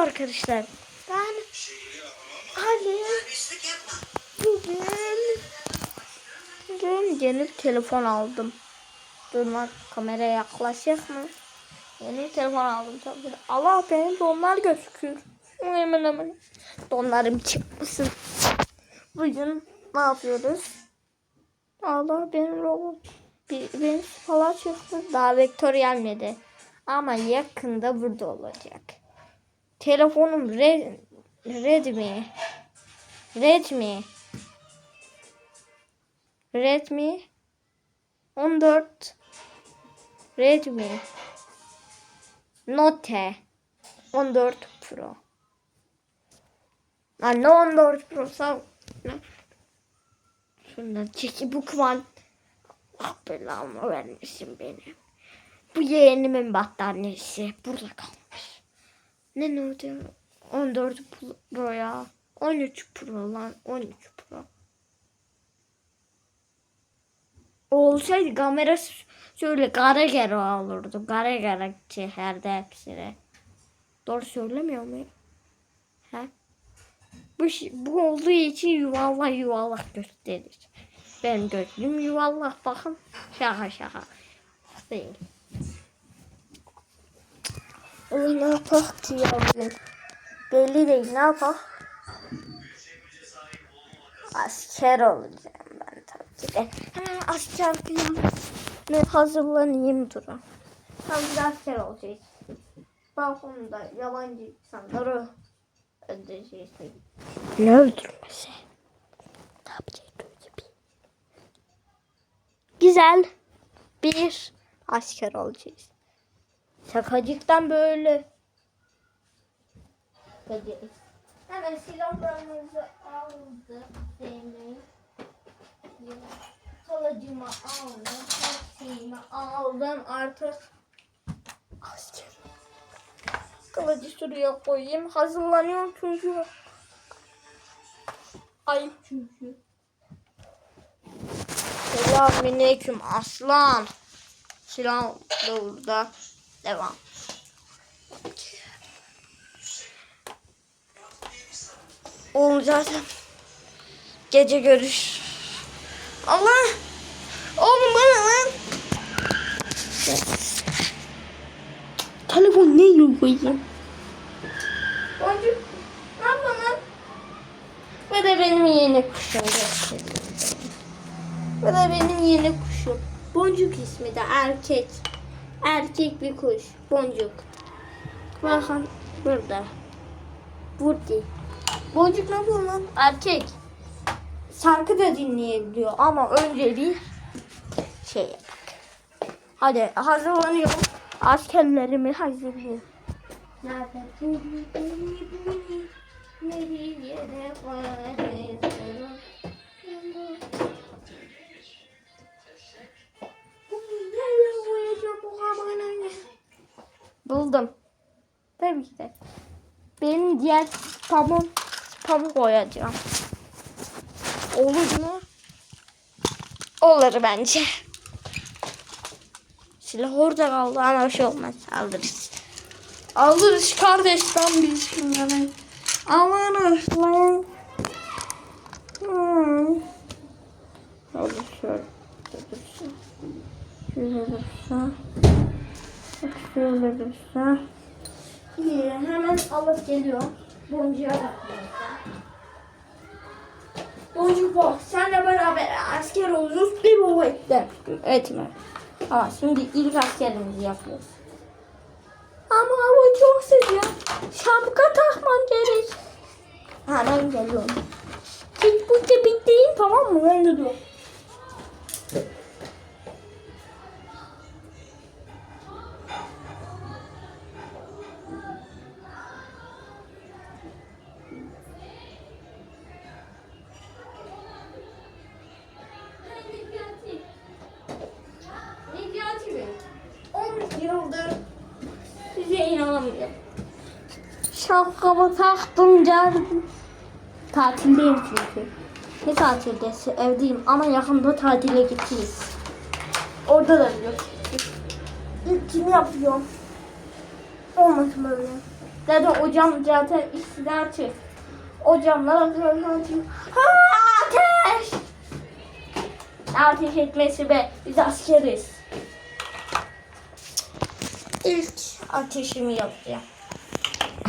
arkadaşlar. Ben Ali bugün bugün yeni telefon aldım. Durma kameraya yaklaşacak mı? Yeni telefon aldım tabii. Allah benim donlar gözüküyor. Hemen hemen donlarım çıkmasın. Bugün ne yapıyoruz? Allah benim robot benim falan çıktı. Daha vektör gelmedi. Ama yakında burada olacak. Telefonum Red, Redmi. Redmi. Redmi 14 Redmi Note 14 Pro. Lan ne 14 Pro sağ Şundan çeki bu kıvan Ah belamı vermişsin benim. Bu yeğenimin battaniyesi burada kalmış. Ne oldu? 14 Pro ya. 13 Pro lan. 13 Pro. Olsaydı kamera şöyle gara gara olurdu. Gara gara çekerdi hepsini. Doğru söylemiyor muyum? He? Bu, bu olduğu için yuvarlak yuvarlak gösterir. Benim gözlüğüm yuvarlak bakın. Şaka şaka. Değil. Uy ne yapak ki ya bugün? Belli değil ne yapak? Asker olacağım ben tabii ki de. Hemen asker planı hazırlanayım dura. Tam bir asker olacağız. Balkonda yabancı insanları öldüreceğiz. Ne öldürmesi? Ne yapacağız bir? Güzel bir asker olacağız. Şakacıktan böyle. Şakacık. Hemen silahlarımızı aldık. Sevmeyi. Kılıcımı aldım. Şeyimi aldım. Artık asker. Kılıcı şuraya koyayım. Hazırlanıyorum çünkü. Ayıp çünkü. Selamünaleyküm aslan. Silah da burada. Devam. Oğlum zaten gece görüş. Allah! Oğlum bana lan. Telefon ne koyayım? Boncuk ne? Ve de benim yeni kuşum. Ve de benim yeni kuşum. Boncuk ismi de erkek. Erkek bir kuş. Boncuk. Bakın burada. Burada. Boncuk ne yapıyor lan? Erkek. Şarkı da dinleyebiliyor ama önce bir şey yap. Hadi hazırlanıyorum. Askerlerimi hazırlıyorum. Nerede? Nereye varırım? Buldum. Tabii ki de. Benim diğer pamuk pamuk koyacağım. Olur mu? Olur bence. Silah orada kaldı ama bir şey olmaz. Alırız. Alırız kardeşten biz şunları. Alırız lan. Hmm. Şöyle şöyle dursa. Şöyle şöyle dursa. İyi hemen alıp geliyorum. Boncuğa bakıyorum. Boncuk bak senle beraber asker oluruz bir baba etler. Etme. Ama şimdi ilk askerimizi yapıyoruz. Ama hava çok sıcak. Şapka takmam gerek. Hemen geliyorum. Hiç bu değil tamam mı? Ben de dur. Şapkamı taktım geldim. Tatildeyim çünkü. Ne tatildesi? Evdeyim ama yakında tatile gideceğiz. Orada da yok. İlk kimi yapıyorum? Olmasın böyle. Zaten o cam zaten açık. O camlar açık. Ha ateş! Ateş etmesi be. Biz askeriz. İlk ateşimi yapacağım.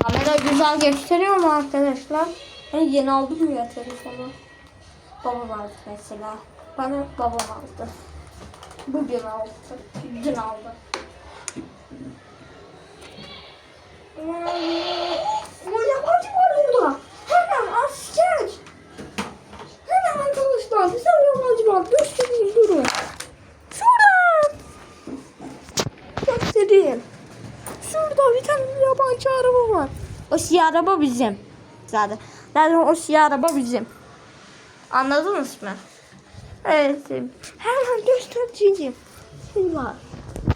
Kamera güzel gösteriyor mu arkadaşlar? Ben yeni aldım ya telefonu. Babam aldı mesela. Bana babam aldı. Bugün aldı. Dün aldı. Bu yabancı var burada. Hemen asker. Hemen arkadaşlar. Güzel yabancı var. Göstereyim durun. Şurada. Göstereyim. Şurada bir tane yabancı araba var. O siyah araba bizim. Zaten. Zaten o siyah araba bizim. Anladınız mı? Evet. Hemen göstereceğim. Şey var.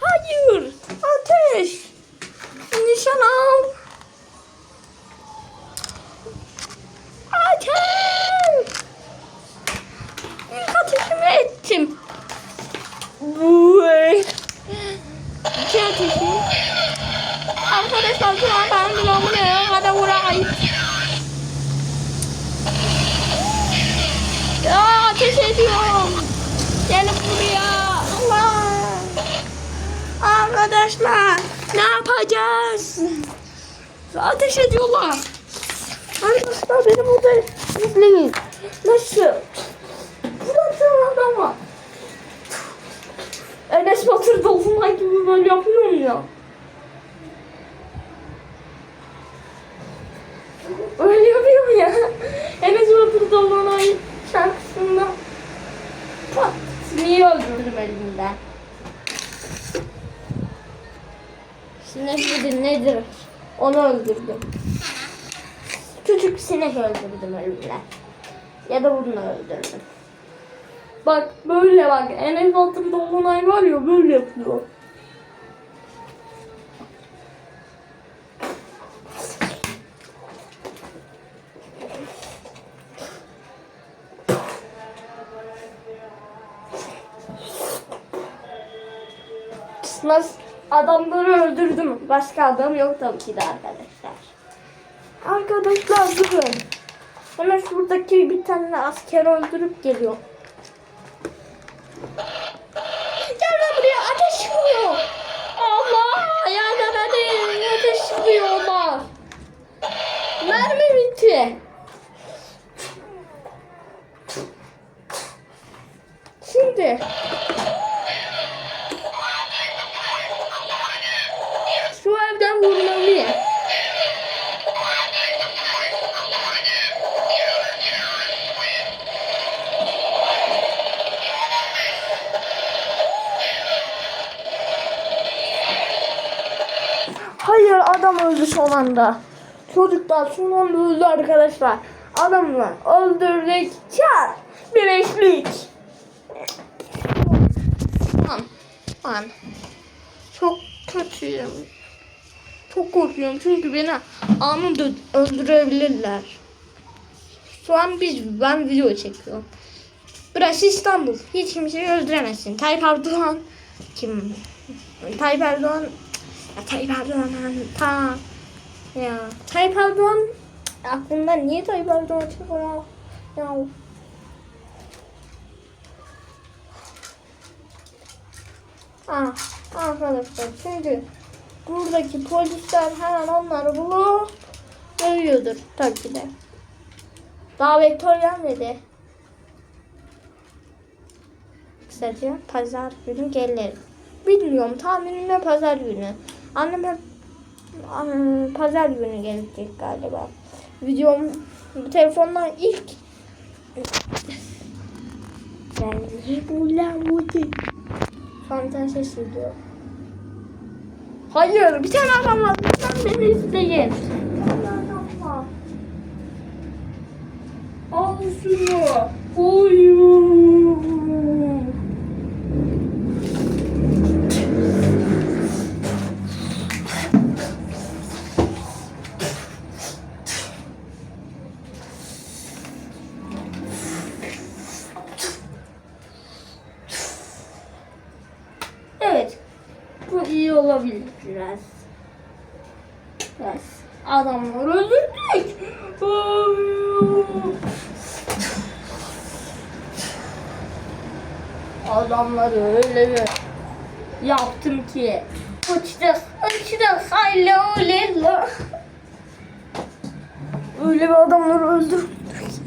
Hayır. Ateş. Nişan al. Ateş. İlk ateşimi ettim. Vay. İki ateşi. Arkadaşlar şu an ben bulamıyorum. Hadi vurayım. Ya ateş ediyorum. Gelin buraya. Allah. Arkadaşlar ne yapacağız? Ateş ediyorlar. Arkadaşlar beni burada izleyin. Nasıl? Burada bir tane adam var. Enes Batur Dolunay gibi böyle yapıyorum ya. Öyle yapıyorum ya. Enes Batur Dolunay şarkısında pat niye öldürdüm elimden. Sinek midir nedir? Onu öldürdüm. Küçük sinek öldürdüm elimle. Ya da bunu öldürdüm. Bak böyle bak. Enes Batur Dolunay var ya böyle yapıyor. Adamları öldürdüm. Başka adam yok tabii ki de arkadaşlar. Arkadaşlar durun. Hemen şuradaki bir tane asker öldürüp geliyor. Gel lan buraya ateş çıkıyor. Allah yardım edin ateş çıkıyor onlar. Mermi bitti. Şimdi öldü son anda. Çocuklar anda öldü arkadaşlar. Adamı öldürdük. Çar. Bir beşlik. Lan. Lan. Çok kötüyüm. Çok korkuyorum çünkü beni anında öldürebilirler. Şu an biz ben video çekiyorum. Burası İstanbul. Hiç kimseyi öldüremezsin. Tayyip Erdoğan kim? Tayyip Erdoğan ya Tayyip Erdoğan ta ya Tayyip Erdoğan aklımdan niye Tayyip Erdoğan çıkıyor ya? Ya Ah, arkadaşlar çünkü buradaki polisler hemen onları bulup dövüyordur tabii ki de. Daha vektör gelmedi. Kısaca pazar günü gelir. Bilmiyorum tahminimle pazar günü. Annem hep pazar günü gelecek galiba. Videom bu telefondan ilk Geldi bu lavudi. Geliyor. Hayır bir tane adam var. Lütfen beni izleyin. Al şunu. Oyun. Biraz. Biraz. adamları öldürdük. Adamları öyle bir yaptım ki. Uçacağız, uçacağız. Hayla hayla. Öyle bir adamları öldürdük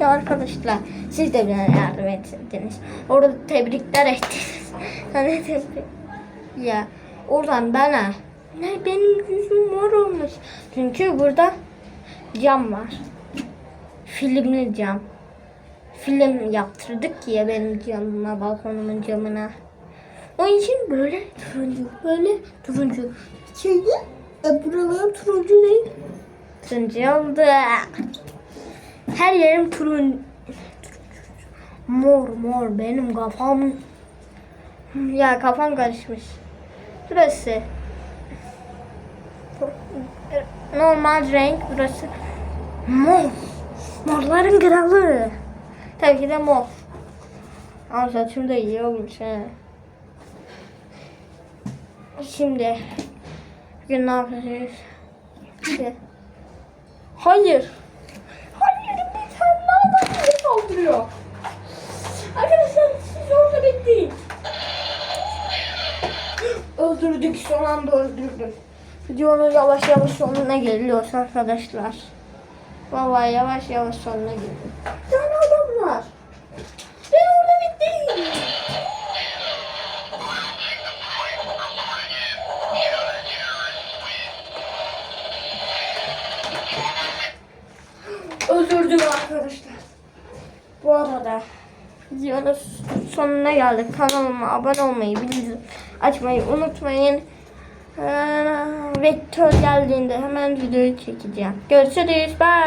ya arkadaşlar. Siz de bana yardım ettiniz. Orada tebrikler ettiniz. Hani tebrik. Ya oradan bana ne benim yüzüm mor olmuş. Çünkü burada cam var. Filmli cam. Film yaptırdık ya benim camıma, balkonumun camına. Onun için böyle turuncu, böyle turuncu. Şeyde e, buralar turuncu değil. Turuncu oldu. Her yerim turuncu. Mor mor benim kafam. Ya kafam karışmış. Burası. Normal renk burası. Mor. Morların kralı. Tabii ki de mor. Ama saçım da iyi olmuş he. Şimdi bugün ne yapacağız? Hayır bir tane daha adam bize saldırıyor. Arkadaşlar siz orada bekleyin. Öldürdük son öldürdük. Videonun yavaş yavaş sonuna geliyoruz arkadaşlar. Vallahi yavaş yavaş sonuna geliyor. Bir tane adam var. Ben orada bekleyin. Öldürdüm arkadaşlar. Bu arada videonun sonuna geldik. Kanalıma abone olmayı, bildirim açmayı unutmayın. Ee, vektör geldiğinde hemen videoyu çekeceğim. Görüşürüz. Bye.